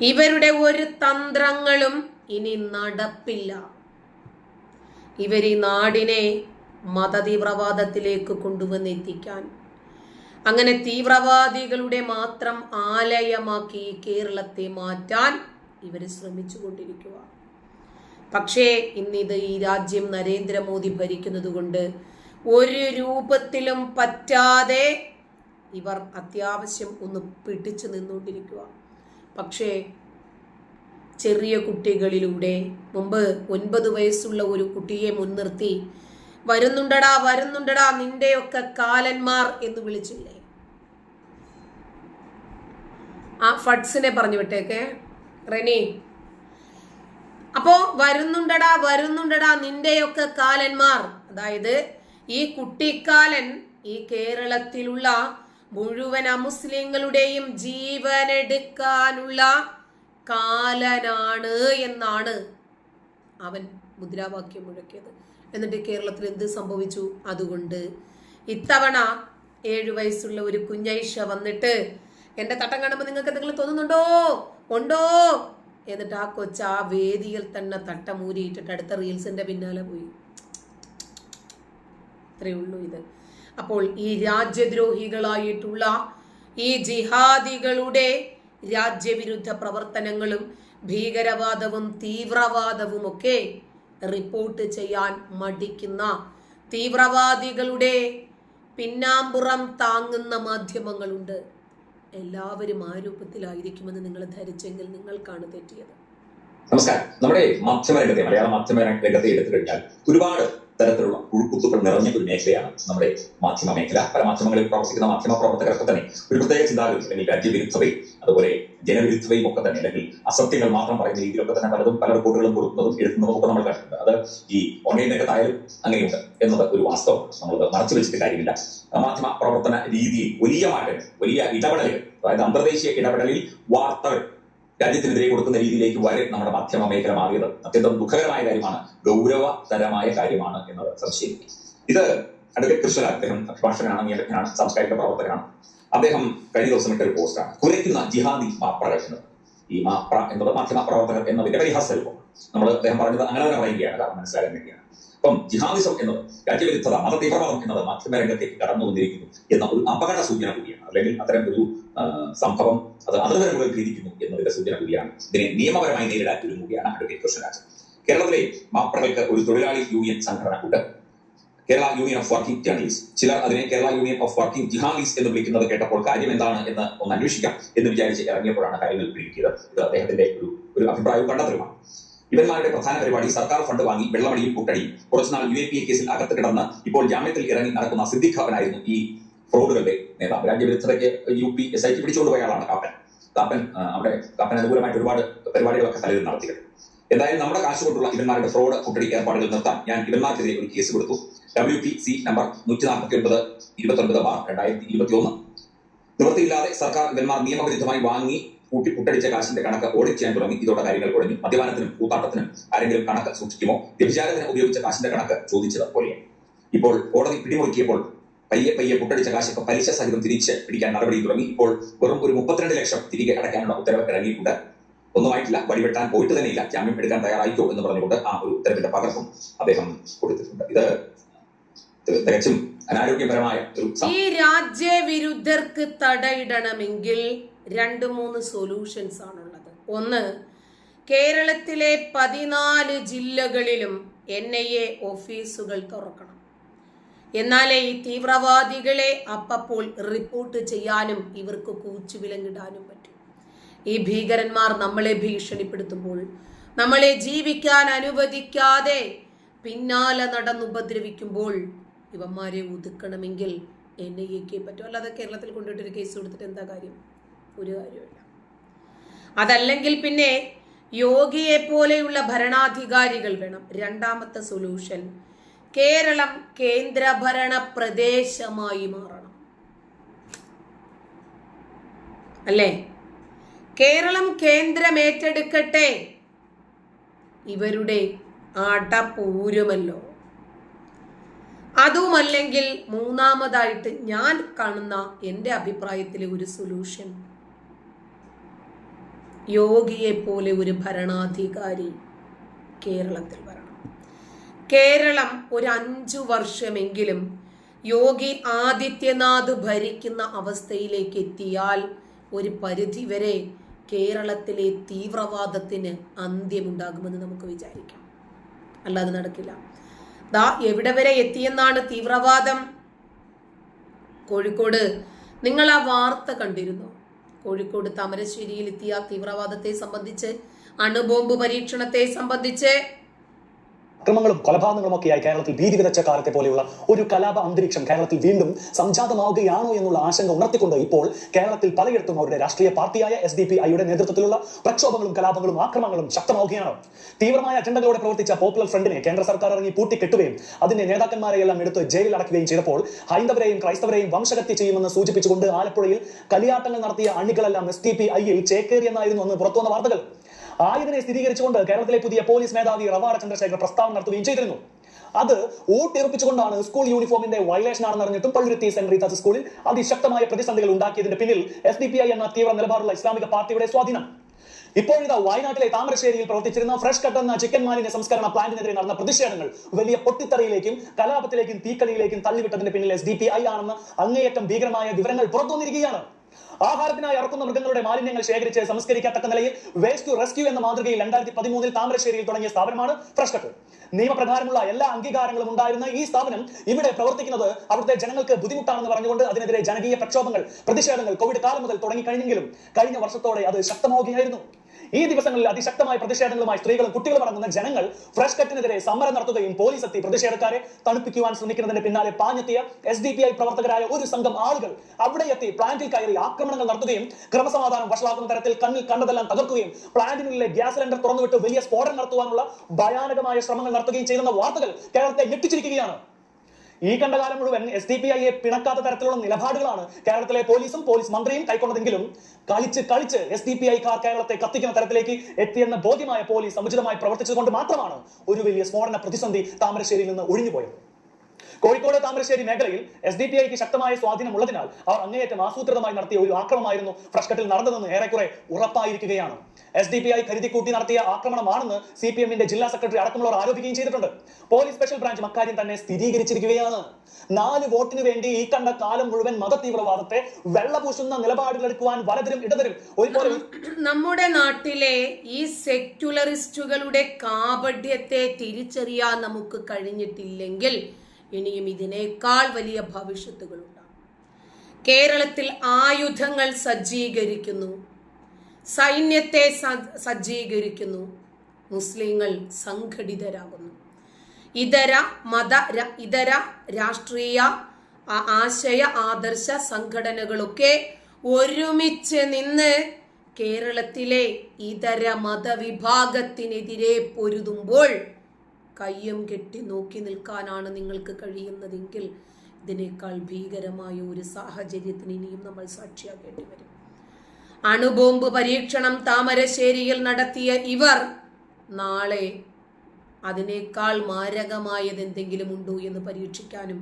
ഇവരുടെ ഒരു തന്ത്രങ്ങളും ഇനി നടപ്പില്ല. ഇവർ ഈ നാടിനെ മതതീവ്രവാദത്തിലേക്ക് കൊണ്ടുവന്നെത്തിക്കാൻ. അങ്ങനെ തീവ്രവാദികളുടെ മാത്രം ആലയമാക്കി കേരളത്തെ മാറ്റാൻ ഇവർ ശ്രമിച്ചു കൊണ്ടിരിക്കുക പക്ഷേ ഇന്നിത് ഈ രാജ്യം നരേന്ദ്രമോദി ഭരിക്കുന്നത് കൊണ്ട് ഒരു രൂപത്തിലും പറ്റാതെ ഇവർ അത്യാവശ്യം ഒന്ന് പിടിച്ചു നിന്നുകൊണ്ടിരിക്കുക. പക്ഷേ ചെറിയ കുട്ടികളിലൂടെ മുമ്പ് ഒൻപത് വയസ്സുള്ള ഒരു കുട്ടിയെ മുൻനിർത്തി വരുന്നുണ്ടടാ വരുന്നുണ്ടടാ നിന്റെയൊക്കെ കാലന്മാർ എന്ന് വിളിച്ചില്ലേ? ആ ഫഡ്സിനെ പറഞ്ഞു വിട്ടേക്കെ. റെനി അപ്പോ വരുന്നുണ്ടടാ വരുന്നുണ്ടടാ നിന്റെയൊക്കെ കാലന്മാർ. അതായത് ഈ കുട്ടിക്കാലൻ ഈ കേരളത്തിലുള്ള മുഴുവൻ അമുസ്ലിങ്ങളുടെയും ജീവനെടുക്കാനുള്ള കാലനാണ് എന്നാണ് അവൻ മുദ്രാവാക്യം മുഴക്കിയത്. എന്നിട്ട് കേരളത്തിൽ എന്ത് സംഭവിച്ചു? അതുകൊണ്ട് ഇത്തവണ ഏഴു വയസ്സുള്ള ഒരു കുഞ്ഞൈഷ വന്നിട്ട് എന്റെ തട്ടം കാണുമ്പോൾ നിങ്ങൾക്ക് എന്തെങ്കിലും തോന്നുന്നുണ്ടോ? ഉണ്ടോ? എന്നിട്ട് ആ കൊച്ച് ആ വേദിയിൽ തന്നെ തട്ടമൂരിയിട്ടിട്ട് അടുത്ത റീൽസിന്റെ പിന്നാലെ പോയി. ഇത്രയേ ഉള്ളൂ ഇത്. അപ്പോൾ ഈ രാജ്യദ്രോഹികളായിട്ടുള്ള ഈ ജിഹാദികളുടെ രാജ്യവിരുദ്ധ പ്രവർത്തനങ്ങളും ഭീകരവാദവും തീവ്രവാദവും ഒക്കെ റിപ്പോർട്ട് ചെയ്യാൻ മടിക്കുന്ന തീവ്രവാദികളുടെ പിന്നാമ്പുറം താങ്ങുന്ന മാധ്യമങ്ങളുണ്ട്. എല്ലാവരും ആ രൂപത്തിലായിരിക്കുമെന്ന് നിങ്ങൾ ധരിച്ചെങ്കിൽ നിങ്ങൾക്കാണ് തെറ്റിയത്. നമസ്കാരം. നമ്മുടെ മാധ്യമ മലയാള മാധ്യമ രംഗത്തെ എടുത്തു ഒരുപാട് തരത്തിലുള്ള ഉൾക്കുത്തുകൾ നിറഞ്ഞ ഒരു മേഖലയാണ് നമ്മുടെ മാധ്യമ മേഖല. പല മാധ്യമങ്ങളിൽ പ്രവർത്തിക്കുന്ന മാധ്യമ പ്രവർത്തകർക്ക് തന്നെ ഒരു പ്രത്യേക ചിന്താഗതി അല്ലെങ്കിൽ രാജ്യവിരുദ്ധതയും അതുപോലെ ജനവിരുദ്ധതയും ഒക്കെ തന്നെ അല്ലെങ്കിൽ അസത്യങ്ങൾ മാത്രം പറയുന്ന രീതിയിലൊക്കെ തന്നെ പലതും പല റിപ്പോർട്ടുകളും കൊടുക്കുന്നതും എഴുതുന്നതും ഒക്കെ നമ്മൾ കണ്ടിട്ടുണ്ട്. അത് ഈ ഓൺലൈൻ രംഗത്തായാലും അങ്ങനെയുണ്ട് എന്നത് ഒരു വാസ്തവം. നമ്മൾ മറച്ചു വെച്ചിട്ട് കാര്യമില്ല. മാധ്യമ പ്രവർത്തന രീതിയിൽ വലിയ മാറ്റങ്ങൾ വലിയ ഇടപെടലുകൾ അതായത് അന്തർദേശീയ ഇടപെടലിൽ വാർത്തകൾ രാജ്യത്തിനെതിരെ കൊടുക്കുന്ന രീതിയിലേക്ക് വരെ നമ്മുടെ മാധ്യമ മേഖല മാറിയത് അത്യന്തം ദുഃഖകരമായ കാര്യമാണ്. ഗൗരവതരമായ കാര്യമാണ് എന്നത് സംശയം ഇത് അഡ്വക്കേറ്റ് കൃഷ്ണൻ അദ്ദേഹം അഭിഭാഷകനാണ് നിയമജ്ഞനാണ് സാംസ്കാരിക പ്രവർത്തകനാണ്. അദ്ദേഹം കഴിഞ്ഞ ദിവസം ഇട്ട ഒരു പോസ്റ്റാണ് കുറയ്ക്കുന്ന ജിഹാദി മാപ്രകൾ ഈ മാപ്ര എന്നത് മാധ്യമ പ്രവർത്തകർ എന്നതിന്റെ പരിഹാസ രൂപം. നമ്മൾ അദ്ദേഹം പറഞ്ഞത് അങ്ങനെ തന്നെ പറയുകയാണ്. കാരണം മനസ്സിലാകാൻ വേണ്ടിയാണ്. അപ്പം ജിഹാദിസം എന്നത് രാജ്യവിരുദ്ധത മത തീവ്രവാദം എന്നത് മാധ്യമ രംഗത്തേക്ക് കടന്നു വന്നിരിക്കുന്നു എന്ന ഒരു അപകട സൂചന കൂടിയാണ്. അല്ലെങ്കിൽ അത്തരം ഒരു സംഭവം അത് അതിർവരമ്പുകൾ ഭേദിക്കുന്നു എന്നതിന്റെ സൂചന കൂടിയാണ്. ഇതിനെ നിയമപരമായി നേരിടാൻ ഒരുങ്ങുകയാണ് അഡ്വക്കേറ്റ് കൃഷ്ണരാജ് കേരളത്തിലെ മാപ്രകൾക്ക് ഒരു തൊഴിലാളി യൂണിയൻ സംഘടന ഉണ്ട് Kerala union of working journalist. ചിലർ അതിനെ Kerala union of working jihadis എന്ന് വിളിക്കുന്നത് കേട്ടപ്പോൾ കാര്യം എന്താണ് എന്ന് ഒന്ന് അന്വേഷിക്കാം എന്ന് വിചാരിച്ച് ഇറങ്ങിയപ്പോഴാണ് കാര്യങ്ങൾ പിടിക്കുന്നത് ഇത് അദ്ദേഹത്തിന്റെ ഒരു ഒരു അഭിപ്രായവും കണ്ടെത്തലുമാണ്. ഇവന്മാരുടെ പ്രധാന പരിപാടി സർക്കാർ ഫണ്ട് വാങ്ങി വെള്ളമടിയും കുട്ടടിയും കുറച്ചുനാൾ യു എ പി എ കേസിൽ അകത്ത് കിടന്ന് ഇപ്പോൾ ജാമ്യത്തിൽ ഇറങ്ങി നടക്കുന്ന സിദ്ദിഖ് ഈ ഫ്രോഡുകളുടെ നേതാവ് രാജ്യവിരുദ്ധതയ്ക്ക് U P S I T പിടിച്ചുകൊണ്ടുപോയ ആളാണ് കാപ്പൻ. കാപ്പൻ അവിടെ കാപ്പൻ അനുകൂലമായിട്ട് ഒരുപാട് പരിപാടികളൊക്കെ തലയിൽ നടത്തിയത്. എന്തായാലും നമ്മുടെ കാശ് കൊണ്ടുള്ള ഇവന്മാരുടെ ഫ്രോഡ് കുട്ടടി ഏർപ്പാടുകൾ നിർത്താൻ ഞാൻ ഇവന്മാർക്കെതിരെ ഒരു കേസ് കൊടുത്തു. ഡബ്ല്യു പി സി നമ്പർ നൂറ്റി നാൽപ്പത്തി ഒൻപത് ഇരുപത്തി ഒൻപത് ബാർ രണ്ടായിരത്തി ഇരുപത്തി ഒന്ന് നിവൃത്തിയില്ലാതെ സർക്കാർ ഇവന്മാർ നിയമവിരുദ്ധമായി വാങ്ങി കൂട്ടി പുട്ടടിച്ച കാശിന്റെ കണക്ക് ഓഡിറ്റ് ചെയ്യാൻ തുടങ്ങി. ഇതോടെ കാര്യങ്ങൾ കുഴഞ്ഞു മദ്യപാനത്തിനും കൂത്താട്ടത്തിനും ആരെങ്കിലും കണക്ക് സൂക്ഷിക്കുമോ? വ്യഭിചാരത്തിന് ഉപയോഗിച്ച കാശിന്റെ കണക്ക് ചോദിച്ചത് പോലെയാണ്. ഇപ്പോൾ കോടതി പിടിമുറുക്കിയപ്പോൾ പയ്യെ പയ്യെ പൊട്ടടിച്ച കാശൊക്കെ പലിശ സഹിതം തിരിച്ച് പിടിക്കാൻ നടപടി തുടങ്ങി. ഇപ്പോൾ വെറും ഒരു മുപ്പത്തിരണ്ട് ലക്ഷം തിരികെ അടയ്ക്കാനുള്ള ഉത്തരവ് ഇറങ്ങിയിട്ടുണ്ട്. ഒന്നുമായിട്ടില്ല വഴിവെട്ടാൻ പോയിട്ട് തന്നെയില്ല ജാമ്യം എടുക്കാൻ തയ്യാറായിക്കോ എന്ന് പറഞ്ഞുകൊണ്ട് ആ ഒരു ഉത്തരവിന്റെ പകർപ്പും അദ്ദേഹം കൊടുത്തിട്ടുണ്ട്. ഇത് തികച്ചും അനാരോഗ്യപരമായ ഒരു ഈ രാജ്യവിരുദ്ധർക്ക് തടയിടണമെങ്കിൽ രണ്ട് മൂന്ന് സൊല്യൂഷൻസ് ആണുള്ളത്. ഒന്ന് കേരളത്തിലെ പതിനാല് ജില്ലകളിലും എൻ ഐ എ ഓഫീസുകൾ തുറക്കണം. എന്നാലേ ഈ തീവ്രവാദികളെ അപ്പപ്പോൾ റിപ്പോർട്ട് ചെയ്യാനും ഇവർക്ക് കൂച്ചു വിലങ്ങിടാനും പറ്റും. ഈ ഭീകരന്മാർ നമ്മളെ ഭീഷണിപ്പെടുത്തുമ്പോൾ നമ്മളെ ജീവിക്കാൻ അനുവദിക്കാതെ പിന്നാലെ നടന്നുപദ്രവിക്കുമ്പോൾ ഇവന്മാരെ ഒതുക്കണമെങ്കിൽ എൻ ഐ പറ്റും. അല്ലാതെ കേരളത്തിൽ കൊണ്ടുപോയിട്ടൊരു കേസ് കൊടുത്തിട്ട് എന്താ കാര്യം? ഒരു കാര്യമില്ല അതല്ലെങ്കിൽ പിന്നെ യോഗിയെ പോലെയുള്ള ഭരണാധികാരികൾ വേണം. രണ്ടാമത്തെ സൊല്യൂഷൻ കേരളം കേന്ദ്രഭരണ പ്രദേശമായി മാറണം. അല്ലേ? കേരളം കേന്ദ്രം ഏറ്റെടുക്കട്ടെ. ഇവരുടെ അടപൂരുമല്ലോ. അതുമല്ലെങ്കിൽ മൂന്നാമതായിട്ട് ഞാൻ കാണുന്ന എന്റെ അഭിപ്രായത്തിലെ ഒരു സൊല്യൂഷൻ യോഗിയെ പോലെ ഒരു ഭരണാധികാരി കേരളത്തിൽ കേരളം ഒരു അഞ്ചു വർഷമെങ്കിലും യോഗി ആദിത്യനാഥ് ഭരിക്കുന്ന അവസ്ഥയിലേക്ക് എത്തിയാൽ ഒരു പരിധിവരെ കേരളത്തിലെ തീവ്രവാദത്തിന് അന്ത്യമുണ്ടാകുമെന്ന് നമുക്ക് വിചാരിക്കാം. അല്ലാതെ നടക്കില്ല. ദാ എവിടെ വരെ എത്തിയെന്നാണ് തീവ്രവാദം? കോഴിക്കോട്. നിങ്ങൾ ആ വാർത്ത കണ്ടിരുന്നു? കോഴിക്കോട് താമരശ്ശേരിയിൽ എത്തിയ തീവ്രവാദത്തെ സംബന്ധിച്ച് അണുബോംബ് പരീക്ഷണത്തെ സംബന്ധിച്ച് അക്രമങ്ങളും കൊലപാതകങ്ങളും ഒക്കെയായി കേരളത്തിൽ ഭീതി വിതച്ച കാലത്തെ പോലെയുള്ള ഒരു കലാപ അന്തരീക്ഷം കേരളത്തിൽ വീണ്ടും സംജാതമാവുകയാണോ എന്നുള്ള ആശങ്ക ഉണർത്തിക്കൊണ്ട് ഇപ്പോൾ കേരളത്തിൽ പലയിടത്തും അവരുടെ രാഷ്ട്രീയ പാർട്ടിയായ എസ് ഡി പി ഐയുടെ നേതൃത്വത്തിലുള്ള പ്രക്ഷോഭങ്ങളും കലാപങ്ങളും ആക്രമണങ്ങളും ശക്തമാവുകയാണ്. തീവ്രമായ അജണ്ടകളോടെ പ്രവർത്തിച്ച പോപ്പുലർ ഫ്രണ്ടിനെ കേന്ദ്ര സർക്കാർ ഇറങ്ങി പൂട്ടിക്കെട്ടുകയും അതിന്റെ നേതാക്കന്മാരെയെല്ലാം എടുത്ത് ജയിലിൽ അടക്കുകയും ചെയ്തപ്പോൾ ഹൈന്ദവരെയും ക്രൈസ്തവരെയും വംശഹത്യ ചെയ്യുമെന്ന് സൂചിപ്പിച്ചുകൊണ്ട് ആലപ്പുഴയിൽ കലിയാട്ടങ്ങൾ നടത്തിയ അണികളെല്ലാം എസ് ഡി പി ഐയിൽ ചേക്കേറിയെന്നായിരുന്നു അന്ന് പുറത്തുവന്ന വാർത്തകൾ. ആയതിനെ സ്ഥിരീകരിച്ചുകൊണ്ട് കേരളത്തിലെ പുതിയ പോലീസ് മേധാവി റവാഡ ചന്ദ്രശേഖർ പ്രസ്താവന നടത്തുകയും ചെയ്തിരുന്നു. അത് ഊട്ടിയുറപ്പിച്ചുകൊണ്ടാണ് സ്കൂൾ യൂണിഫോമിന്റെ വയലേഷൻ ആണെന്ന് അറിഞ്ഞിട്ടും പള്ളുരുത്തി സെന്റ് റീതാസ് സ്കൂളിൽ അതിശക്തമായ പ്രതിസന്ധികൾ ഉണ്ടാക്കിയതിന്റെ പിന്നിൽ എസ് ഡി പി ഐ എന്ന തീവ്ര നിലപാടുള്ള ഇസ്ലാമിക പാർട്ടിയുടെ സ്വാധീനം. ഇപ്പോഴിതാ വയനാട്ടിലെ താമരശ്ശേരിയിൽ പ്രവർത്തിച്ചിരുന്ന ഫ്രഷ് കട്ട് എന്ന ചിക്കൻ മാലിന്യ സംസ്കരണ പ്ലാന്റിനെതിരെ നടന്ന പ്രതിഷേധങ്ങൾ വലിയ പൊട്ടിത്തെറിയിലേക്കും കലാപത്തിലേക്കും തീക്കളിയിലേക്കും തള്ളിവിട്ടതിന്റെ പിന്നിൽ എസ് ഡി പി ഐ ആണെന്ന് അങ്ങേയറ്റം ഭീകരമായ വിവരങ്ങൾ പുറത്തു വന്നിരിക്കുകയാണ് ആഹാരത്തിനായി ഇറക്കുന്ന മൃഗങ്ങളുടെ മാലിന്യങ്ങൾ ശേഖരിച്ച് സംസ്കരിക്കത്തക്ക നിലയിൽ വേസ്റ്റ് ടു റെസ്ക്യൂ എന്ന മാതൃകയിൽ രണ്ടായിരത്തി പതിമൂന്നിൽ താമരശ്ശേരിയിൽ തുടങ്ങിയ സ്ഥാപനമാണ് ഫ്രഷ് കട്ട് നിയമപ്രകാരമുള്ള എല്ലാ അംഗീകാരങ്ങളും ഉണ്ടായിരുന്ന ഈ സ്ഥാപനം ഇവിടെ പ്രവർത്തിക്കുന്നത് അവിടുത്തെ ജനങ്ങൾക്ക് ബുദ്ധിമുട്ടാണെന്ന് പറഞ്ഞുകൊണ്ട് അതിനെതിരെ ജനകീയ പ്രക്ഷോഭങ്ങൾ പ്രതിഷേധങ്ങൾ കോവിഡ് കാലം മുതൽ തുടങ്ങിക്കഴിഞ്ഞെങ്കിലും കഴിഞ്ഞ വർഷത്തോടെ അത് ശക്തമാവുകയായിരുന്നു. ഈ ദിവസങ്ങളിൽ അതിശക്തമായ പ്രതിഷേധങ്ങളുമായി സ്ത്രീകളും കുട്ടികളും അടങ്ങുന്ന ജനങ്ങൾ ഫ്രഷ് കട്ടിനെതിരെ സമരം നടത്തുകയും പോലീസ് എത്തി പ്രതിഷേധക്കാരെ തണുപ്പിക്കുവാൻ ശ്രമിക്കുന്നതിന് പിന്നാലെ പാഞ്ഞെത്തിയ എസ് ഡി പി ഐ പ്രവർത്തകരായ ഒരു സംഘം ആളുകൾ അവിടെ എത്തി പ്ലാന്റിൽ കയറി ആക്രമണങ്ങൾ നടത്തുകയും ക്രമസമാധാനം വഷളാക്കുന്ന തരത്തിൽ കണ്ണിൽ കണ്ടതെല്ലാം തകർക്കുകയും പ്ലാന്റിനുള്ളിലെ ഗ്യാസ് സിലിണ്ടർ തുറന്നുവിട്ട് വലിയ സ്ഫോടനം നടത്തുവാനുള്ള ഭയാനകമായ ശ്രമങ്ങൾ നടത്തുകയും ചെയ്യുന്ന വാർത്തകൾ കേരളത്തെ ഞെട്ടിച്ചിരിക്കുകയാണ്. ഈ കണ്ട കാലം മുഴുവൻ എസ് ഡി പി ഐയെ പിണക്കാത്ത തരത്തിലുള്ള നിലപാടുകളാണ് കേരളത്തിലെ പോലീസും പോലീസ് മന്ത്രിയും കൈക്കൊണ്ടതെങ്കിലും കളിച്ച് കളിച്ച് എസ് ഡി പി ഐക്കാർ കേരളത്തെ കത്തിക്കുന്ന തരത്തിലേക്ക് എത്തിയെന്ന ബോധ്യമായ പോലീസ് സമുചിതമായി പ്രവർത്തിച്ചതുകൊണ്ട് മാത്രമാണ് ഒരു വലിയ സ്ഫോടന പ്രതിസന്ധി താമരശ്ശേരിയിൽ നിന്ന് ഒഴിഞ്ഞുപോയത്. കോഴിക്കോട് താമരശ്ശേരി മേഖലയിൽ എസ് ഡി പി ഐക്ക് ശക്തമായ സ്വാധീനം ഉള്ളതിനാൽ അവർ അങ്ങേയറ്റം ആസൂത്രിതമായി നടത്തിയ ഒരു ആക്രമണമായിരുന്നു ഫ്രഷ്കട്ടിൽ നടന്നതെന്ന് ഏറെക്കുറെ ഉറപ്പായിരിക്കുകയാണ്. എസ് ഡി പി ഐ കരുതിക്കൂട്ടി നടത്തിയ ആക്രമണമാണെന്ന് സി പി എമ്മിന്റെ ജില്ലാ സെക്രട്ടറി അടക്കമുള്ളവർ ആരോപിക്കുകയും ചെയ്തിട്ടുണ്ട്. പോലീസ് സ്പെഷ്യൽ ബ്രാഞ്ച് അക്കാര്യം തന്നെ സ്ഥിരീകരിച്ചിരിക്കുകയാണ്. നാല് വോട്ടിന് വേണ്ടി ഈ കണ്ട കാലം മുഴുവൻ മത തീവ്രവാദത്തെ വെള്ളപൂശുന്ന നിലപാടുകളെടുക്കുവാൻ വലതരും ഇടതരും ഒരുപോലെ നമ്മുടെ നാട്ടിലെ ഈ സെക്യുലറിസ്റ്റുകളുടെ കാപഢ്യത്തെ തിരിച്ചറിയാൻ നമുക്ക് കഴിഞ്ഞിട്ടില്ലെങ്കിൽ ഇനിയും ഇതിനേക്കാൾ വലിയ ഭവിഷ്യത്തുകളുണ്ടാകും. കേരളത്തിൽ ആയുധങ്ങൾ സജ്ജീകരിക്കുന്നു. സൈന്യത്തെ സജ്ജീകരിക്കുന്നു. മുസ്ലിങ്ങൾ സംഘടിതരാകുന്നു. ഇതര മത ഇതര രാഷ്ട്രീയ ആശയ ആദർശ സംഘടനകളൊക്കെ ഒരുമിച്ച് നിന്ന് കേരളത്തിലെ ഇതര മതവിഭാഗത്തിനെതിരെ പൊരുതുമ്പോൾ കയ്യും കെട്ടി നോക്കി നിൽക്കാനാണ് നിങ്ങൾക്ക് കഴിയുന്നതെങ്കിൽ ഇതിനേക്കാൾ ഭീകരമായ ഒരു സാഹചര്യത്തിന് ഇനിയും നമ്മൾ സാക്ഷിയാകേണ്ടി വരും. അണുബോംബ് പരീക്ഷണം താമരശ്ശേരിയിൽ നടത്തിയ ഇവർ നാളെ അതിനേക്കാൾ മാരകമായത് എന്തെങ്കിലും ഉണ്ടോ എന്ന് പരീക്ഷിക്കാനും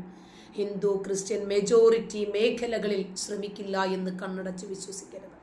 ഹിന്ദു ക്രിസ്ത്യൻ മെജോറിറ്റി മേഖലകളിൽ ശ്രമിക്കില്ല എന്ന് കണ്ണടച്ച് വിശ്വസിക്കരുത്.